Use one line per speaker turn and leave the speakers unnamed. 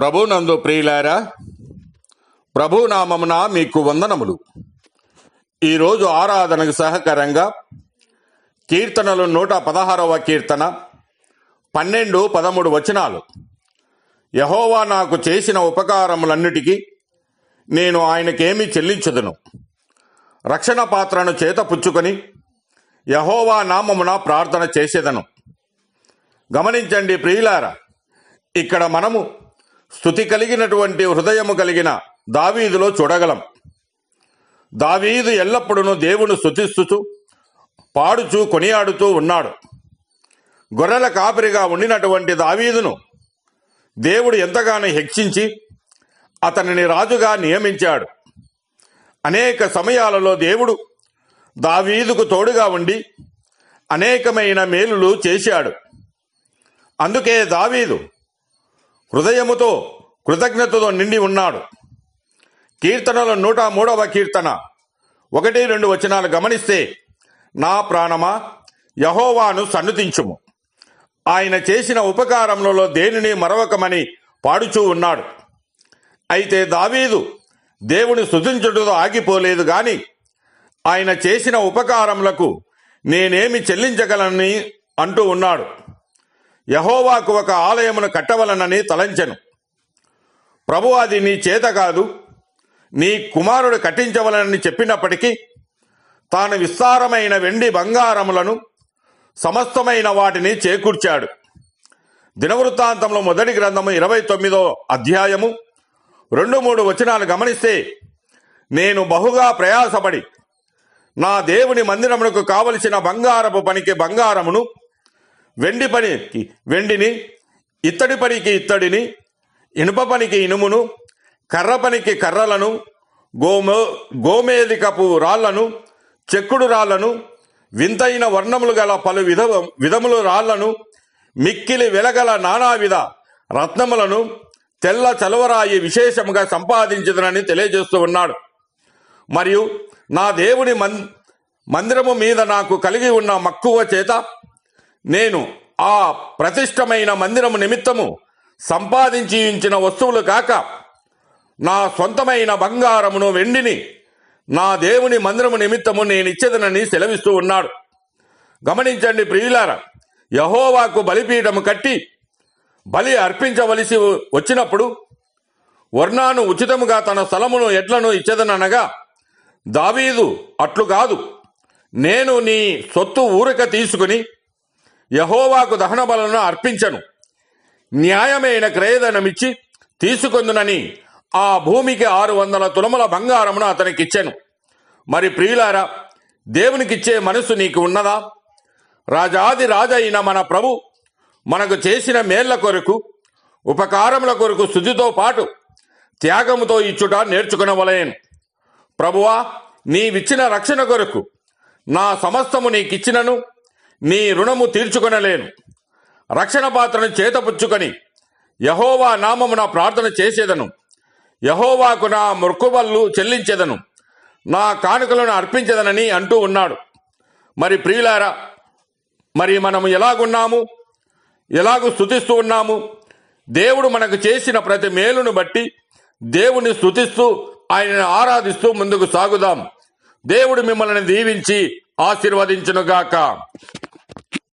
ప్రభునందు ప్రియులారా ప్రభునామమున మీకు వందనములు. ఈరోజు ఆరాధనకు సహకరంగా కీర్తనలు నూట పదహారవ కీర్తన పన్నెండు పదమూడు వచనాలు. యహోవా నాకు చేసిన ఉపకారములన్నిటికీ నేను ఆయనకేమి చెల్లించదును. రక్షణ పాత్రను చేత పుచ్చుకొని యహోవా నామమున ప్రార్థన చేసేదను. గమనించండి ప్రియులారా ఇక్కడ మనము స్థుతి కలిగినటువంటి హృదయము కలిగిన దావీదులో చూడగలం. దావీదు ఎల్లప్పుడూ దేవుని స్థుతిస్తూ పాడుచూ కొనియాడుతూ ఉన్నాడు. గొర్రెల కాపరిగా ఉండినటువంటి దావీదును దేవుడు ఎంతగానో హెచ్చించి అతనిని రాజుగా నియమించాడు. అనేక సమయాలలో దేవుడు దావీదుకు తోడుగా ఉండి అనేకమైన మేలులు చేశాడు. అందుకే దావీదు హృదయముతో కృతజ్ఞతతో నిండి ఉన్నాడు. కీర్తనలో నూట మూడవ కీర్తన. ఒకటి రెండు వచనాలు గమనిస్తే నా ప్రాణమా యహోవాను సన్నుతించుము. ఆయన చేసిన ఉపకారములలో దేనిని మరవకమని పాడుచూ ఉన్నాడు. అయితే దావీదు దేవుని స్థుతించుటతో ఆగిపోలేదు గాని ఆయన చేసిన ఉపకారములకు నేనేమి చెల్లించగలనని అంటూ ఉన్నాడు. యహోవాకు ఒక ఆలయమును కట్టవలనని తలంచెను. ప్రభు అది నీ చేత కాదు. నీ కుమారుడు కట్టించవలనని చెప్పినప్పటికీ తాను విస్తారమైన వెండి బంగారములను సమస్తమైన వాటిని చేకూర్చాడు. దినవృత్తాంతంలో మొదటి గ్రంథము ఇరవై తొమ్మిదో అధ్యాయము రెండు మూడు వచనాలు గమనిస్తే నేను బహుగా ప్రయాసపడి నా దేవుని మందిరమునకు కావలసిన బంగారపు పనికి బంగారమును వెండి పనికి వెండిని ఇత్తడి పనికి ఇత్తడిని ఇనుప పనికి ఇనుమును కర్ర పనికి కర్రలను గోమో గోమేదికపు రాళ్ళను చెక్కుడు రాళ్ళను వింతైన వర్ణములు గల పలు విధ విధములు రాళ్ళను మిక్కిలి వెలగల నానావిధ రత్నములను తెల్ల చలవరాయి విశేషముగా సంపాదించదనని తెలియజేస్తూ ఉన్నాడు. మరియు నా దేవుని మన్ మందిరము మీద నాకు కలిగి ఉన్న మక్కువ చేత నేను ఆ ప్రతిష్టమైన మందిరము నిమిత్తము సంపాదించి ఉంచిన వస్తువులు కాక నా సొంతమైన బంగారమును వెండిని నా దేవుని మందిరము నిమిత్తము నేనిచ్చేదనని సెలవిస్తూ ఉన్నాడు. గమనించండి ప్రియులార యహోవాకు బలిపీఠము కట్టి బలి అర్పించవలసి వచ్చినప్పుడు వర్ణాను ఉచితముగా తన స్థలమును ఎడ్లను ఇచ్చేదనగా దావీదు అట్లు కాదు నేను నీ సొత్తు ఊరక తీసుకుని యహోవాకు దహన బలను అర్పించను. న్యాయమైన క్రయధనమిచ్చి తీసుకొందునని ఆ భూమికి ఆరు వందల తులముల బంగారమును అతనికిచ్చాను. మరి ప్రియులారా దేవునికిచ్చే మనసు నీకు ఉన్నదా? రాజాది రాజ అయిన మన ప్రభు మనకు చేసిన మేళ్ళ కొరకు ఉపకారముల కొరకు శుద్ధితో పాటు త్యాగముతో ఇచ్చుట నేర్చుకునవలయను ప్రభువా నీవిచ్చిన రక్షణ కొరకు నా సమస్తము నీకిచ్చినను. నీ రుణము తీర్చుకొనలేను. రక్షణ పాత్రను చేతపుచ్చుకొని యహోవా నామమున ప్రార్థన చేసేదను. యహోవాకు నా మృక్కుబళ్ళు చెల్లించేదను. నా కానుకలను అర్పించదనని అంటూ ఉన్నాడు. మరి ప్రియులారా మరి మనము ఎలాగున్నాము? ఎలాగూ స్థుతిస్తూ ఉన్నాము? దేవుడు మనకు చేసిన ప్రతి మేలును బట్టి దేవుని స్థుతిస్తూ ఆయనను ఆరాధిస్తూ ముందుకు సాగుదాం. దేవుడు మిమ్మల్ని దీవించి ఆశీర్వదించునుగాక.